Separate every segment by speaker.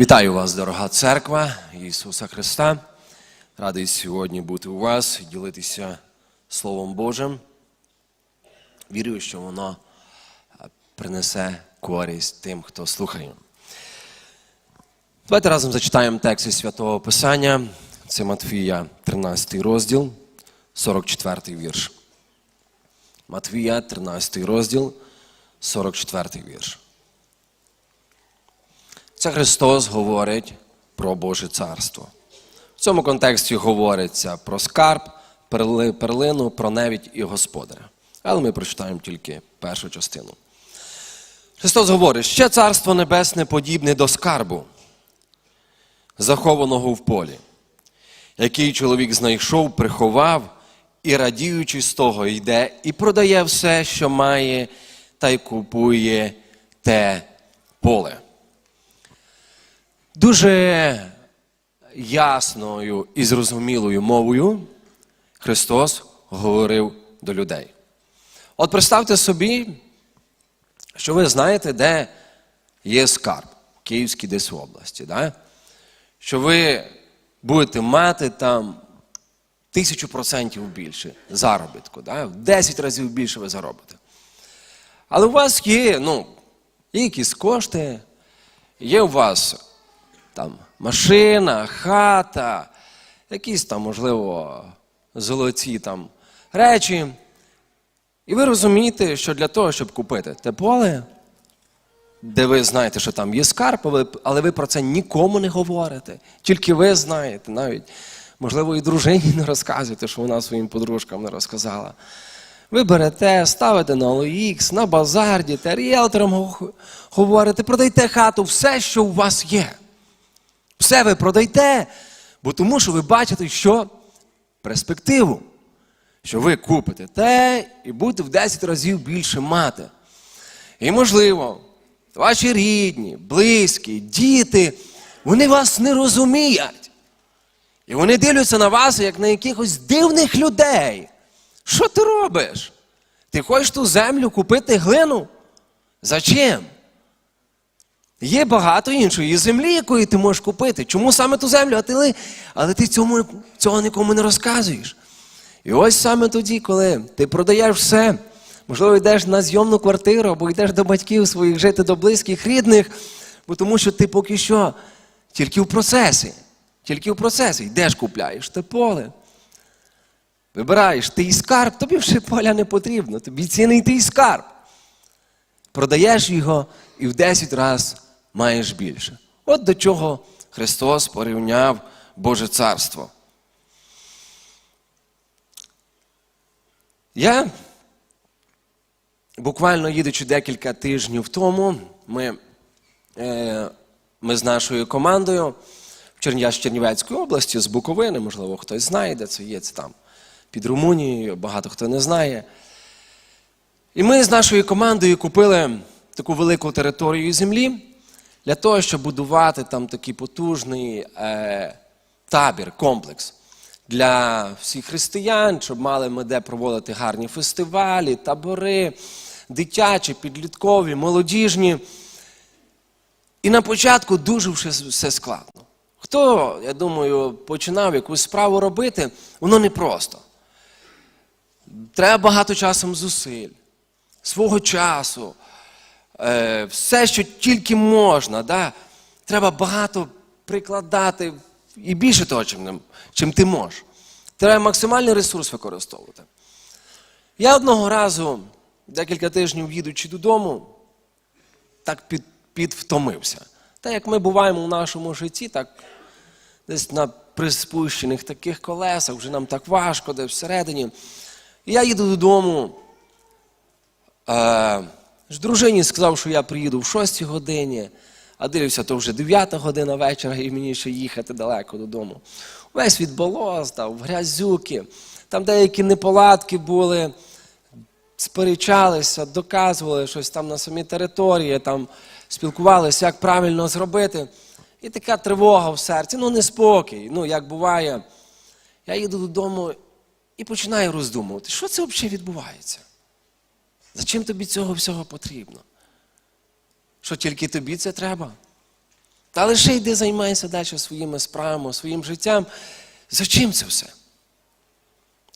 Speaker 1: Вітаю вас, дорога церква Ісуса Христа. Радий сьогодні бути у вас і ділитися Словом Божим. Вірю, що воно е, принесе користь тим, хто слухає. Давайте разом зачитаємо текст із Святого Писання. Це Матвія, 13 розділ, 44 вірш. Матвія, 13 розділ, 44 вірш. Це Христос говорить про Боже царство. В цьому контексті говориться про скарб, перлину, про невідь і господаря. Але ми прочитаємо тільки першу частину. Христос говорить, ще царство небесне подібне до скарбу, захованого в полі, який чоловік знайшов, приховав і, радіючи з того, йде і продає все, що має, та й купує те поле. Дуже ясною і зрозумілою мовою Христос говорив до людей. От представте собі, що ви знаєте, де є скарб, Київський десь в області, да? що ви будете мати там тисячу процентів більше заробітку, да? в 10 разів більше ви заробите. Але у вас є, ну, якісь кошти, є у вас там машина, хата, якісь там, можливо, золоті там речі. І ви розумієте, що для того, щоб купити те поле, де ви знаєте, що там є скарб, але- ви про це нікому не говорите. Тільки ви знаєте, навіть, можливо, і дружині не розказуєте, що вона своїм подружкам не розказала. Ви берете, ставите на OLX, на базар, діте, ріелторам говорите, продайте хату, все, що у вас є. Все ви продайте, бо тому що ви бачите, що перспективу, що ви купите те і будете в 10 разів більше мати. І можливо, ваші рідні, близькі, діти, вони вас не розуміють. І вони дивляться на вас, як на якихось дивних людей. Що ти робиш? Ти хочеш ту землю купити глину? Зачем? Є багато іншої землі, якої ти можеш купити. Чому саме ту землю? А ти, але ти цьому, цього нікому не розказуєш. І ось саме тоді, коли ти продаєш все, можливо, йдеш на зйомну квартиру, або йдеш до батьків своїх жити до близьких, рідних, бо тому що ти поки що тільки в процесі. Тільки в процесі. Йдеш, купляєш те поле. Вибираєш ти скарб, тобі вже поля не потрібно, тобі цінний ти скарб. Продаєш його і в 10 разів маєш більше. От до чого Христос порівняв Боже Царство. Я буквально їдучи декілька тижнів тому, ми, е, ми з нашою командою в Черня- Чернівецької області, з Буковини, можливо, хтось знає, де це є, це там під Румунією, багато хто не знає. І ми з нашою командою купили таку велику територію землі для того, щоб будувати там такий потужний е, табір, комплекс для всіх християн, щоб мали ми де проводити гарні фестивалі, табори, дитячі, підліткові, молодіжні. І на початку дуже все, складно. Хто, я думаю, починав якусь справу робити, воно непросто. Треба багато часом зусиль, свого часу, все, що тільки можна. Да? Треба багато прикладати і більше того, чим, чим ти можеш. Треба максимальний ресурс використовувати. Я одного разу, декілька тижнів їдучи додому, так під, підвтомився. Та як ми буваємо в нашому житті, так десь на приспущених таких колесах, вже нам так важко, десь всередині. Я їду додому. Е, ж дружині сказав, що я приїду в 6 годині, а дивлюся, то вже 9 година вечора, і мені ще їхати далеко додому. Весь від болозда, в грязюки, там деякі неполадки були, сперечалися, доказували щось там на самій території, там спілкувалися, як правильно зробити. І така тривога в серці, ну неспокій, ну як буває. Я їду додому і починаю роздумувати, що це взагалі відбувається? Зачем тобі цього всього потрібно? Що тільки тобі це треба? Та лише йди займайся далі своїми справами, своїм життям. За чим це все?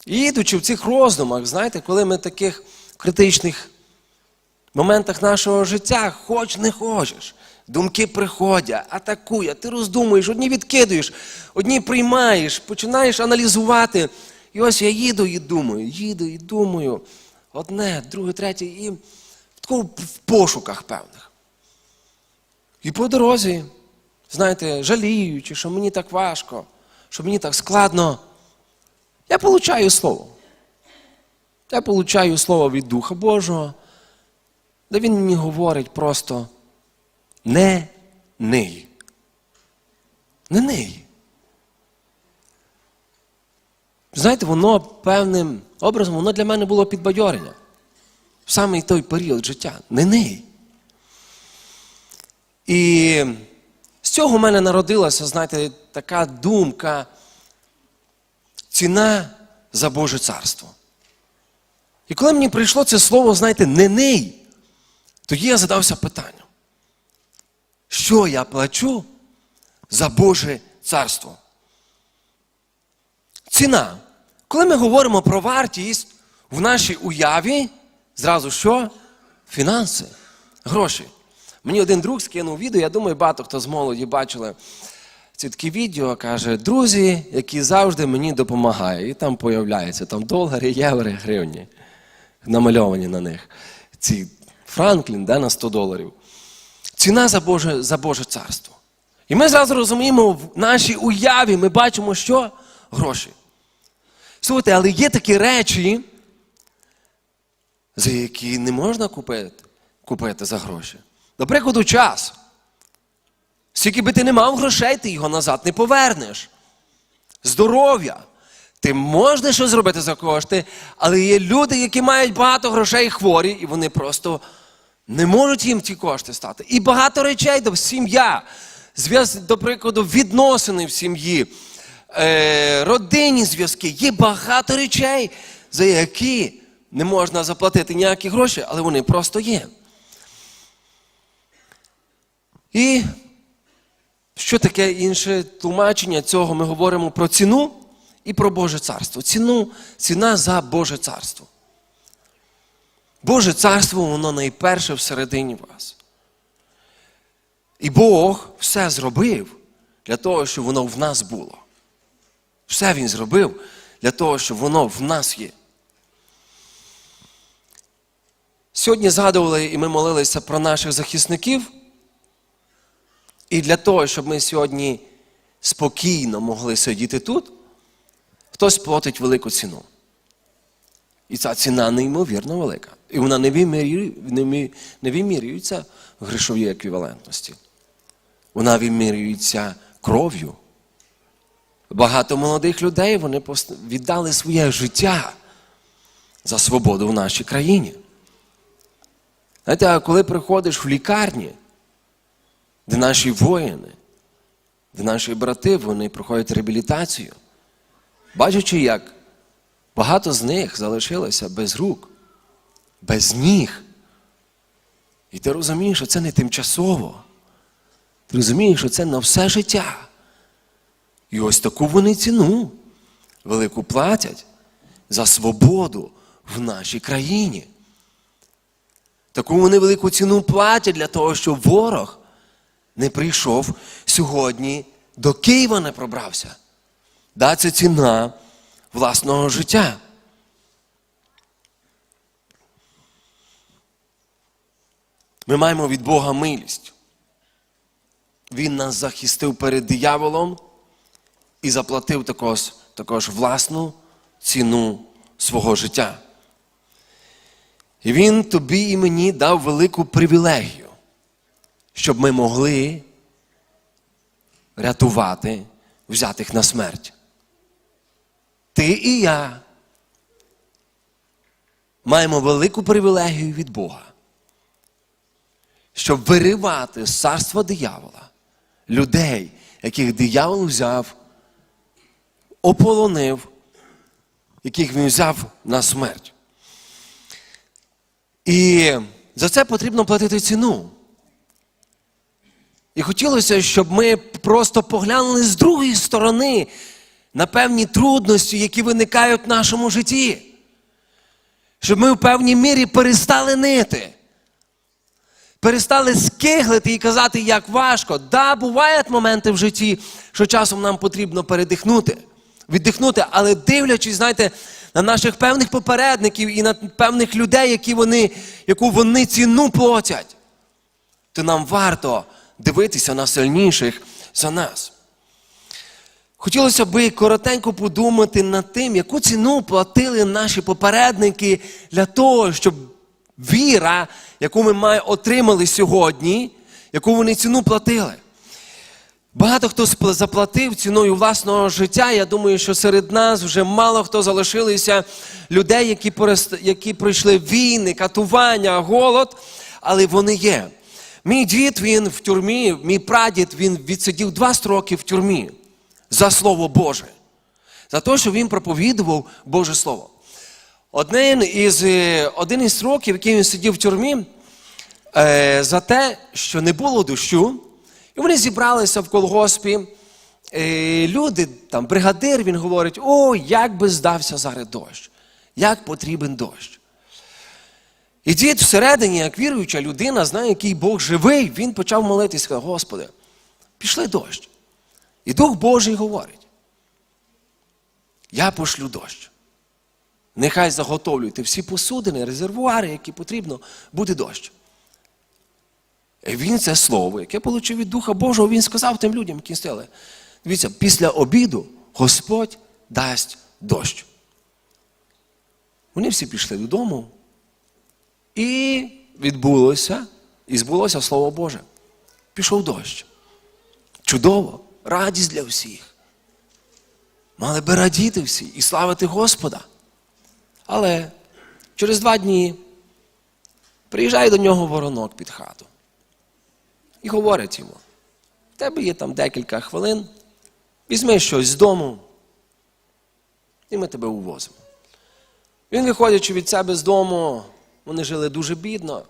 Speaker 1: І їдучи в цих роздумах, знаєте, коли ми в таких критичних моментах нашого життя, хоч не хочеш, думки приходять, атакує, ти роздумуєш, одні відкидуєш, одні приймаєш, починаєш аналізувати. І ось я їду і думаю, їду і думаю, одне, друге, третє, і в пошуках певних. І по дорозі, знаєте, жаліючи, що мені так важко, що мені так складно, я получаю слово. Я получаю слово від Духа Божого, де він мені говорить просто не ний. Не ний. Знаєте, воно певним образом, воно для мене було підбадьорення. В самий той період життя. Не ний. І з цього в мене народилася, знаєте, така думка, ціна за Боже царство. І коли мені прийшло це слово, знаєте, не ней, тоді я задався питанням, що я плачу за Боже царство? Ціна. Коли ми говоримо про вартість в нашій уяві, зразу що? Фінанси, гроші. Мені один друг скинув відео, я думаю, багато хто з молоді бачили ці такі відео, каже, друзі, які завжди мені допомагають. І там появляються там долари, євро, гривні, намальовані на них. Ці Франклін да, на 100 доларів. Ціна за Боже, за Боже царство. І ми зразу розуміємо, в нашій уяві ми бачимо, що? Гроші. Слухайте, але є такі речі, за які не можна купити, купити за гроші. До прикладу, час. Скільки би ти не мав грошей, ти його назад не повернеш. Здоров'я. Ти можеш щось зробити за кошти, але є люди, які мають багато грошей хворі, і вони просто не можуть їм ті кошти стати. І багато речей, до сім'я, до прикладу, відносини в сім'ї, е, родинні зв'язки. Є багато речей, за які не можна заплатити ніякі гроші, але вони просто є. І що таке інше тлумачення цього? Ми говоримо про ціну і про Боже царство. Ціну, ціна за Боже царство. Боже царство, воно найперше всередині вас. І Бог все зробив для того, щоб воно в нас було. Все Він зробив для того, щоб воно в нас є. Сьогодні згадували і ми молилися про наших захисників. І для того, щоб ми сьогодні спокійно могли сидіти тут, хтось платить велику ціну. І ця ціна неймовірно велика. І вона не вимірює- не не вимірюється в грошовій еквівалентності. Вона вимірюється кров'ю. Багато молодих людей вони віддали своє життя за свободу в нашій країні. Знаєте, а коли приходиш в лікарні, де наші воїни, де наші брати, вони проходять реабілітацію, бачачи, як багато з них залишилося без рук, без ніг. І ти розумієш, що це не тимчасово. Ти розумієш, що це на все життя. І ось таку вони ціну велику платять за свободу в нашій країні. Таку вони велику ціну платять для того, щоб ворог не прийшов сьогодні до Києва не пробрався. Да, це ціна власного життя. Ми маємо від Бога милість. Він нас захистив перед дияволом і заплатив також, також власну ціну свого життя. І він тобі і мені дав велику привілегію, щоб ми могли рятувати взятих на смерть. Ти і я маємо велику привілегію від Бога, щоб виривати з царства диявола людей, яких диявол взяв, ополонив, яких він взяв на смерть. І за це потрібно платити ціну. І хотілося, щоб ми просто поглянули з другої сторони на певні трудності, які виникають в нашому житті. Щоб ми в певній мірі перестали нити. Перестали скиглити і казати, як важко. Да, бувають моменти в житті, що часом нам потрібно передихнути, віддихнути, але дивлячись, знаєте, на наших певних попередників і на певних людей, які вони, яку вони ціну платять, то нам варто дивитися на сильніших за нас. Хотілося би коротенько подумати над тим, яку ціну платили наші попередники для того, щоб віра, яку ми отримали сьогодні, яку вони ціну платили. Багато хто заплатив ціною власного життя. Я думаю, що серед нас вже мало хто залишилися людей, які, які пройшли війни, катування, голод, але вони є. Мій дід він в тюрмі, мій прадід він відсидів два строки в тюрмі за Слово Боже, за те, що він проповідував Боже Слово. Один із, е, один із років, який він сидів в тюрмі, е, за те, що не було дощу, і вони зібралися в колгоспі. Е, люди, там, бригадир, він говорить: о, як би здався зараз дощ, як потрібен дощ. І дід всередині, як віруюча людина, знає, який Бог живий, він почав молитися, Господи, пішли дощ. І Дух Божий говорить: я пошлю дощ. Нехай заготовлюйте всі посудини, резервуари, які потрібно, буде дощ. Він це слово, яке отримав від Духа Божого, він сказав тим людям, які стояли. Дивіться, після обіду Господь дасть дощ. Вони всі пішли додому. І відбулося, і збулося Слово Боже. Пішов дощ. Чудово, радість для всіх. Мали би радіти всі і славити Господа. Але через два дні приїжджає до нього воронок під хату і говорить йому: в тебе є там декілька хвилин, візьми щось з дому, і ми тебе увозимо. Він, виходячи від себе з дому, вони жили дуже бідно.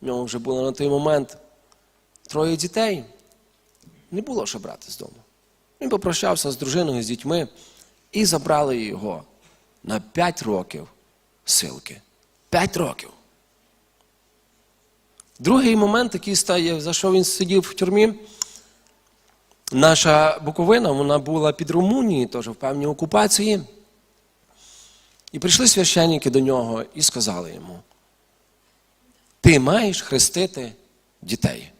Speaker 1: В нього вже було на той момент троє дітей. Не було що брати з дому. Він попрощався з дружиною, з дітьми і забрали його на 5 років силки. 5 років. Другий момент, який стає, за що він сидів в тюрмі, наша Буковина, вона була під Румунією, теж в певній окупації. І прийшли священники до нього і сказали йому: ти маєш хрестити дітей.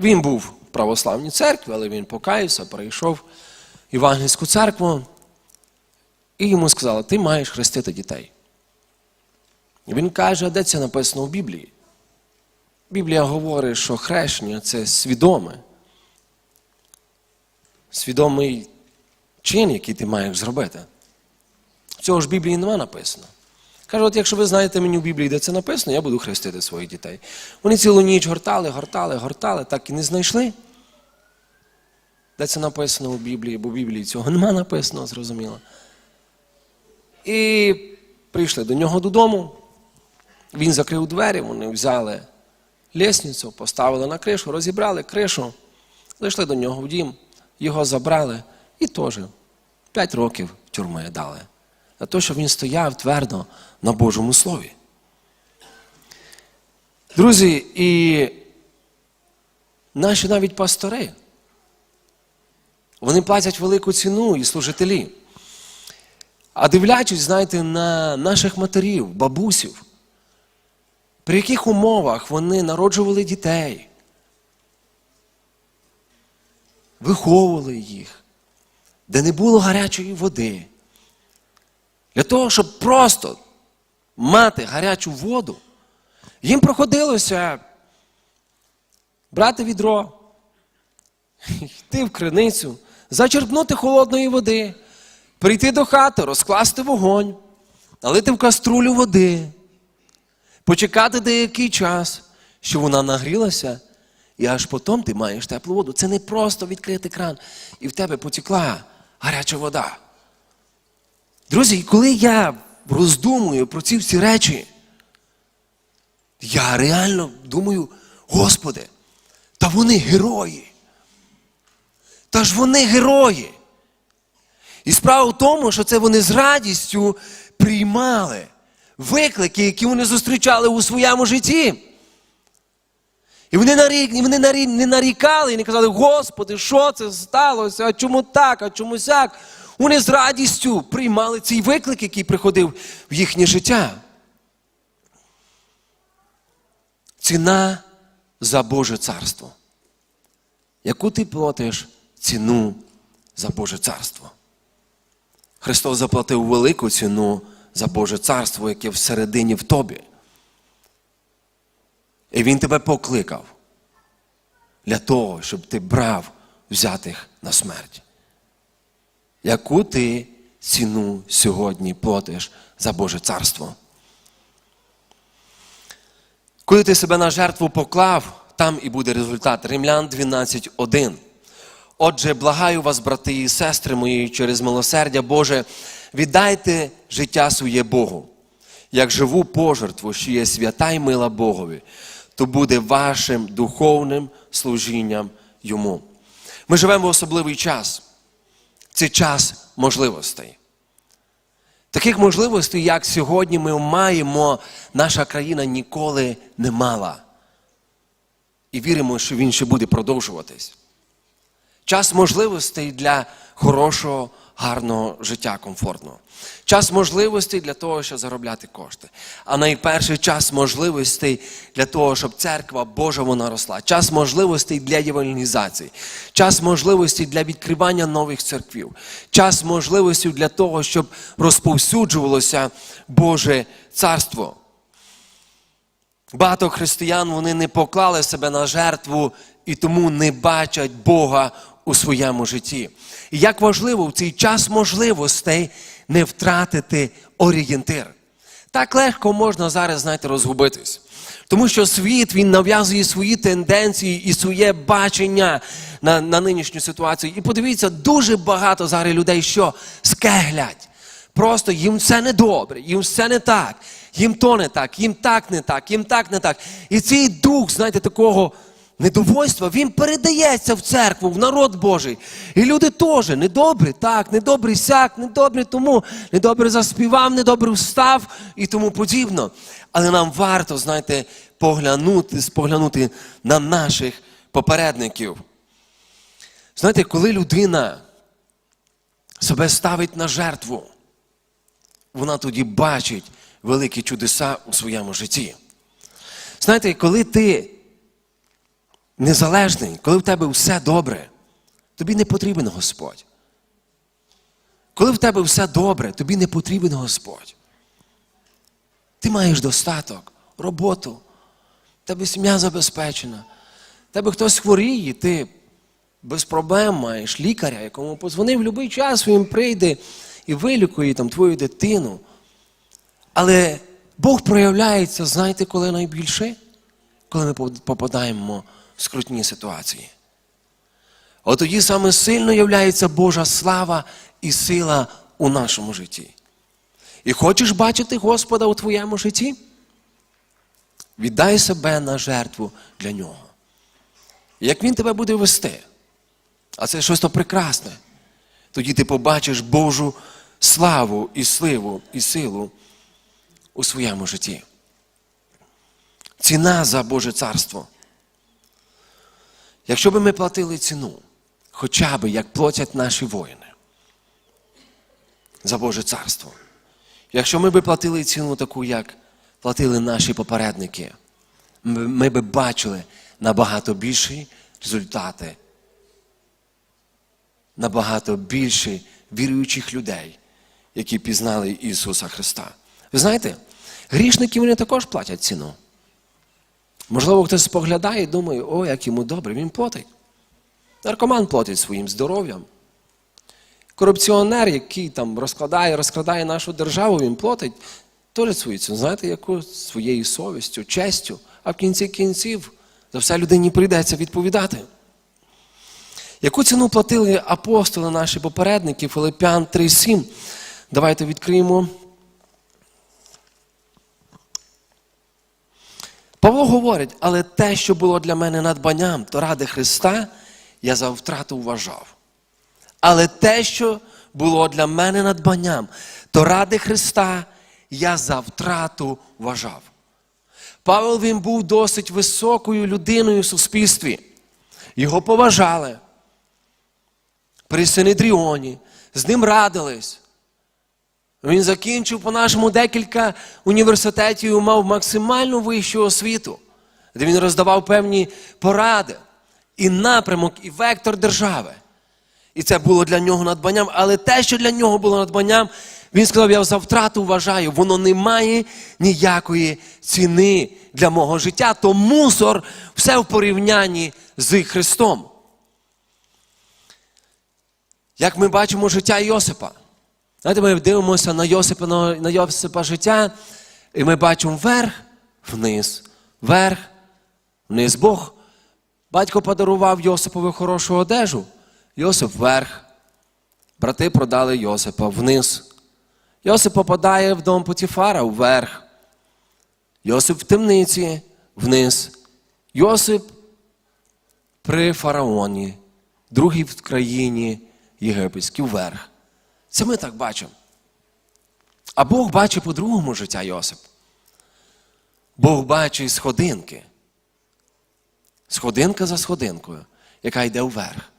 Speaker 1: Він був в православній церкві, але він покаявся, перейшов в Євангельську церкву. І йому сказали, ти маєш хрестити дітей. І він каже, де це написано в Біблії? Біблія говорить, що хрещення це свідоме. Свідомий чин, який ти маєш зробити. Цього ж в Біблії нема написано. Каже, от якщо ви знаєте мені в Біблії, де це написано, я буду хрестити своїх дітей. Вони цілу ніч гортали, гортали, гортали, так і не знайшли. Де це написано у Біблії, бо в Біблії цього нема написано, зрозуміло. І прийшли до нього додому. Він закрив двері, вони взяли лісницю, поставили на кришу, розібрали кришу, зайшли до нього в дім, його забрали і теж 5 років тюрми дали. За те, що він стояв твердо на Божому Слові. Друзі, і наші навіть пастори, вони платять велику ціну і служителі. А дивлячись, знаєте, на наших матерів, бабусів, при яких умовах вони народжували дітей, виховували їх, де не було гарячої води. Для того, щоб просто мати гарячу воду, їм проходилося брати відро, йти в криницю, зачерпнути холодної води, прийти до хати, розкласти вогонь, налити в каструлю води, почекати деякий час, щоб вона нагрілася, і аж потім ти маєш теплу воду. Це не просто відкрити кран, і в тебе потекла гаряча вода. Друзі, коли я роздумую про ці всі речі, я реально думаю, Господи, Та вони герої. Та ж вони герої. І справа в тому, що це вони з радістю приймали виклики, які вони зустрічали у своєму житті. І вони, нарік, вони нарі, не нарікали і не казали, Господи, що це сталося? А чому так, а чому сяк? Вони з радістю приймали цей виклик, який приходив в їхнє життя. Ціна за Боже царство. Яку ти платиш ціну за Боже царство? Христос заплатив велику ціну за Боже царство, яке всередині в тобі. І Він тебе покликав для того, щоб ти брав взятих на смерть. Яку ти ціну сьогодні платиш за Боже царство? Коли ти себе на жертву поклав, там і буде результат. Римлян 12.1. Отже, благаю вас, брати і сестри мої, через милосердя Боже, віддайте життя своє Богу, як живу пожертву, що є свята й мила Богові, то буде вашим духовним служінням Йому. Ми живемо в особливий час. Це час можливостей. Таких можливостей, як сьогодні ми маємо, наша країна ніколи не мала. І віримо, що він ще буде продовжуватись. Час можливостей для хорошого, гарного життя комфортного. Час можливостей для того, щоб заробляти кошти. А найперший час можливостей для того, щоб церква Божа вона росла. Час можливостей для євангелізації. Час можливостей для відкривання нових церквів. Час можливостей для того, щоб розповсюджувалося Боже царство. Багато християн вони не поклали себе на жертву і тому не бачать Бога у своєму житті. І як важливо в цей час можливостей не втратити орієнтир. Так легко можна зараз, знаєте, розгубитись. Тому що світ він нав'язує свої тенденції і своє бачення на, на нинішню ситуацію. І подивіться, дуже багато зараз людей, що скеглять. Просто їм все не добре, їм все не так, їм то не так, їм так не так, їм так не так. І цей дух, знаєте, такого недовольства, він передається в церкву, в народ Божий. І люди теж недобрі, так, недобрий сяк, недобрі тому, недобре заспівав, недобре встав і тому подібно. Але нам варто, знаєте, поглянути, споглянути на наших попередників. Знаєте, коли людина себе ставить на жертву, вона тоді бачить великі чудеса у своєму житті. Знаєте, коли ти незалежний, коли в тебе все добре, тобі не потрібен Господь. Коли в тебе все добре, тобі не потрібен Господь. Ти маєш достаток, роботу, тебе сім'я забезпечена, тебе хтось хворіє, ти без проблем маєш лікаря, якому позвонив в будь-який час, він прийде і вилікує там твою дитину. Але Бог проявляється, знаєте, коли найбільше? Коли ми попадаємо скрутні ситуації. От тоді саме сильно являється Божа слава і сила у нашому житті. І хочеш бачити Господа у твоєму житті? Віддай себе на жертву для нього. Як Він тебе буде вести, а це щось то прекрасне, тоді ти побачиш Божу славу і сливу і силу у своєму житті. Ціна за Боже царство. Якщо би ми платили ціну, хоча б як платять наші воїни за Боже царство, якщо ми би платили ціну таку, як платили наші попередники, ми би бачили набагато більші результати, набагато більше віруючих людей, які пізнали Ісуса Христа. Ви знаєте, грішники вони також платять ціну. Можливо, хтось споглядає і думає, о, як йому добре, він платить. Наркоман платить своїм здоров'ям. Корупціонер, який там розкладає, розкрадає нашу державу, він платить теж свою ціну, знаєте, яку своєю совістю, честю, а в кінці кінців за все людині прийдеться відповідати. Яку ціну платили апостоли наші попередники, Филиппян 3,7? Давайте відкриємо. Павло говорить, але те, що було для мене надбанням, то ради Христа я за втрату вважав. Але те, що було для мене надбанням, то ради Христа я за втрату вважав. Павел він був досить високою людиною в суспільстві. Його поважали при Синедріоні, з ним радились. Він закінчив по-нашому декілька університетів і мав максимально вищу освіту, де він роздавав певні поради, і напрямок, і вектор держави. І це було для нього надбанням. Але те, що для нього було надбанням, він сказав: я за втрату вважаю, воно не має ніякої ціни для мого життя, то мусор все в порівнянні з Христом. Як ми бачимо життя Йосипа. Знаєте, ми дивимося на Йосипа, на, Йосипа життя, і ми бачимо вверх, вниз, вверх, вниз. Бог. Батько подарував Йосипові хорошу одежу. Йосип вверх. Брати продали Йосипа вниз. Йосип попадає в дом Потіфара вверх. Йосип в темниці вниз. Йосип при фараоні, другий в країні єгипетській вверх. Це ми так бачимо. А Бог бачить по-другому життя Йосип. Бог бачить сходинки. Сходинка за сходинкою, яка йде вверх.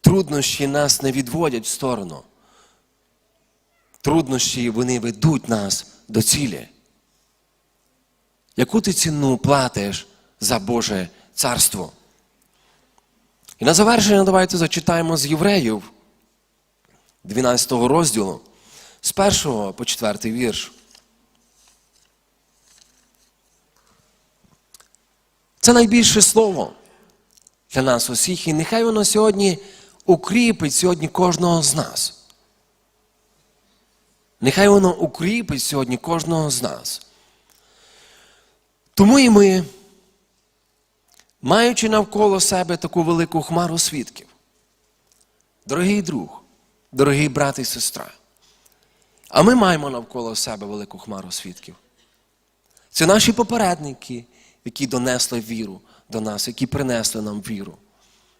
Speaker 1: Труднощі нас не відводять в сторону. Труднощі вони ведуть нас до цілі. Яку ти ціну платиш за Боже царство? І на завершення давайте зачитаємо з євреїв 12 розділу, з 1 по 4 вірш. Це найбільше слово для нас усіх, і нехай воно сьогодні укріпить сьогодні кожного з нас. Нехай воно укріпить сьогодні кожного з нас. Тому і ми, маючи навколо себе таку велику хмару свідків, дорогий друг, дорогий брат і сестра, а ми маємо навколо себе велику хмару свідків. Це наші попередники, які донесли віру до нас, які принесли нам віру,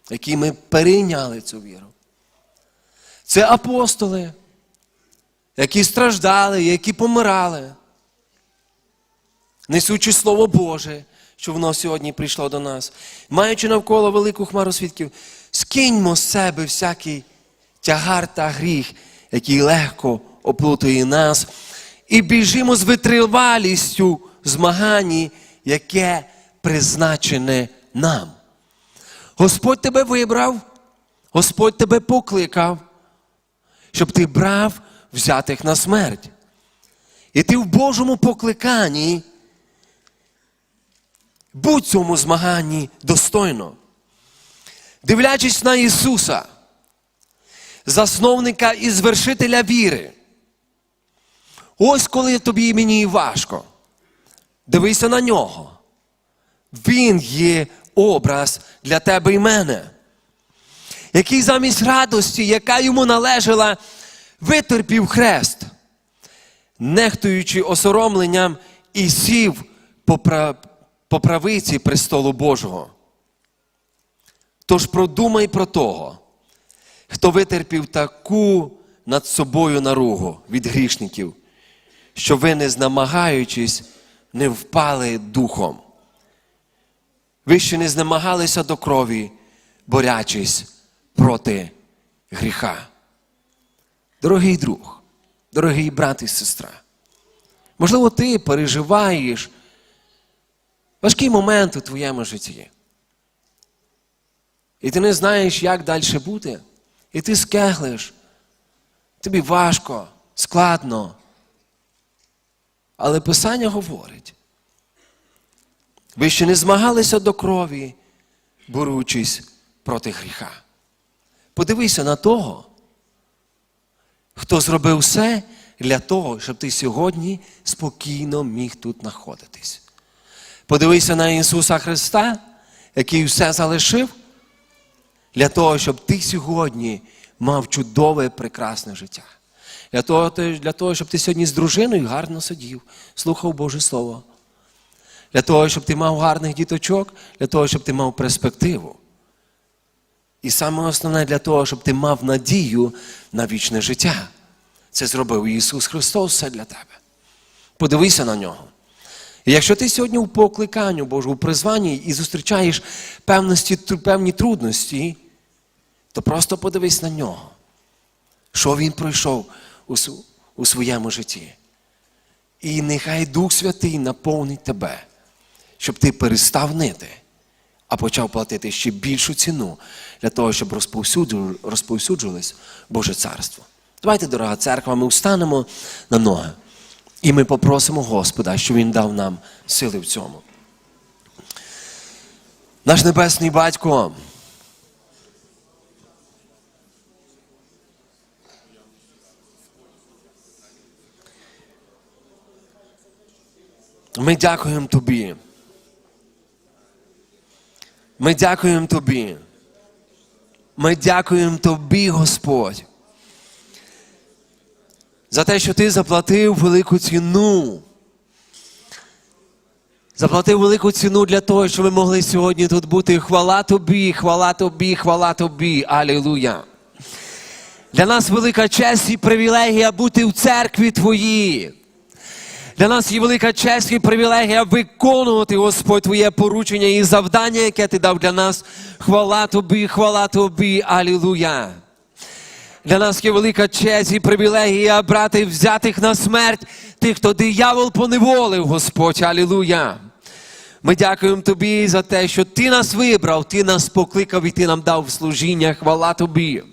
Speaker 1: які ми перейняли цю віру. Це апостоли, які страждали, які помирали, несучи Слово Боже, що воно сьогодні прийшло до нас, маючи навколо велику хмару свідків, скиньмо з себе всякий тягар та гріх, який легко оплутує нас, і біжимо з витривалістю змаганні, яке призначене нам. Господь тебе вибрав, Господь тебе покликав, щоб ти брав взятих на смерть. І ти в Божому покликанні будь цьому змаганні достойно. Дивлячись на Ісуса, засновника і звершителя віри. Ось коли тобі і мені важко. Дивися на нього. Він є образ для тебе і мене, який замість радості, яка йому належала, витерпів хрест, нехтуючи осоромленням і сів по, правиці престолу Божого. Тож продумай про того, хто витерпів таку над собою наругу від грішників, що ви, не знамагаючись, не впали духом. Ви ще не знемагалися до крові, борячись проти гріха. Дорогий друг, дорогий брат і сестра, можливо, ти переживаєш важкий момент у твоєму житті. І ти не знаєш, як далі бути. І ти скеглиш. Тобі важко, складно. Але Писання говорить, ви ще не змагалися до крові, борючись проти гріха. Подивися на того, хто зробив все для того, щоб ти сьогодні спокійно міг тут знаходитись. Подивися на Ісуса Христа, який все залишив, для того, щоб ти сьогодні мав чудове, прекрасне життя. Для того, для того, щоб ти сьогодні з дружиною гарно сидів, слухав Боже Слово. Для того, щоб ти мав гарних діточок, для того, щоб ти мав перспективу. І саме основне для того, щоб ти мав надію на вічне життя. Це зробив Ісус Христос все для тебе. Подивися на нього. І якщо ти сьогодні у покликанню Божому, у призванні і зустрічаєш певності, певні трудності, то просто подивись на нього, що він пройшов у, у своєму житті. І нехай Дух Святий наповнить тебе, щоб ти перестав нити, а почав платити ще більшу ціну для того, щоб розповсюджу- розповсюджувалось Боже Царство. Давайте, дорога церква, ми встанемо на ноги. І ми попросимо Господа, щоб Він дав нам сили в цьому. Наш Небесний Батько. Ми дякуємо Тобі. Ми дякуємо Тобі. Ми дякуємо Тобі, Господь, за те, що Ти заплатив велику ціну. Заплатив велику ціну для того, щоб ми могли сьогодні тут бути. Хвала Тобі, хвала Тобі, хвала Тобі. Алілуя. Для нас велика честь і привілегія бути в церкві Твоїй. Для нас є велика честь і привілегія виконувати, Господь, Твоє поручення і завдання, яке Ти дав для нас. Хвала Тобі, хвала Тобі, Алілуя. Для нас є велика честь і привілегія брати взятих на смерть тих, хто диявол поневолив, Господь, Алілуя. Ми дякуємо Тобі за те, що Ти нас вибрав, Ти нас покликав і Ти нам дав служіння. Хвала Тобі.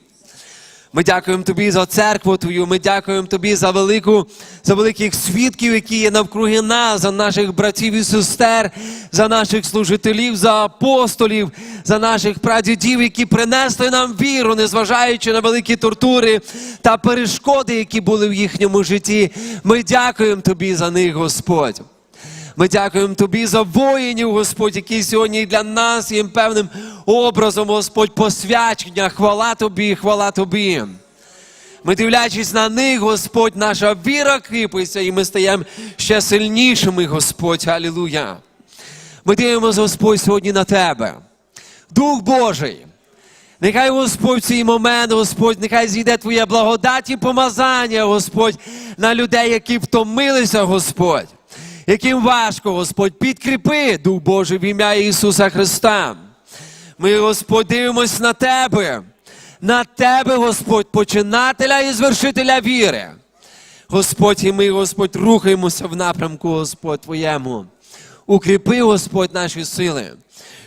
Speaker 1: Ми дякуємо Тобі за церкву Твою. Ми дякуємо Тобі за велику, за великих свідків, які є навкруги нас, за наших братів і сестер, за наших служителів, за апостолів, за наших прадідів, які принесли нам віру, незважаючи на великі тортури та перешкоди, які були в їхньому житті. Ми дякуємо Тобі за них, Господь. Ми дякуємо Тобі за воїнів, Господь, які сьогодні для нас є певним образом, Господь, посвячення. Хвала Тобі, хвала Тобі. Ми дивлячись на них, Господь, наша віра кріпиться, і ми стаємо ще сильнішими, Господь. Алілуя. Ми дивимося, Господь, сьогодні на Тебе. Дух Божий. Нехай Господь в цей момент, Господь, нехай зійде Твоє благодать і помазання, Господь, на людей, які втомилися, Господь, яким важко, Господь, підкріпи, Дух Божий, в ім'я Ісуса Христа. Ми, Господь, дивимось на Тебе, на Тебе, Господь, починателя і звершителя віри. Господь, і ми, Господь, рухаємося в напрямку, Господь, Твоєму. Укріпи, Господь, наші сили,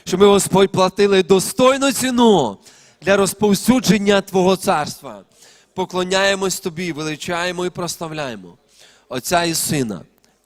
Speaker 1: щоб ми, Господь, платили достойну ціну для розповсюдження Твого царства. Поклоняємось Тобі, величаємо і прославляємо Отця і Сина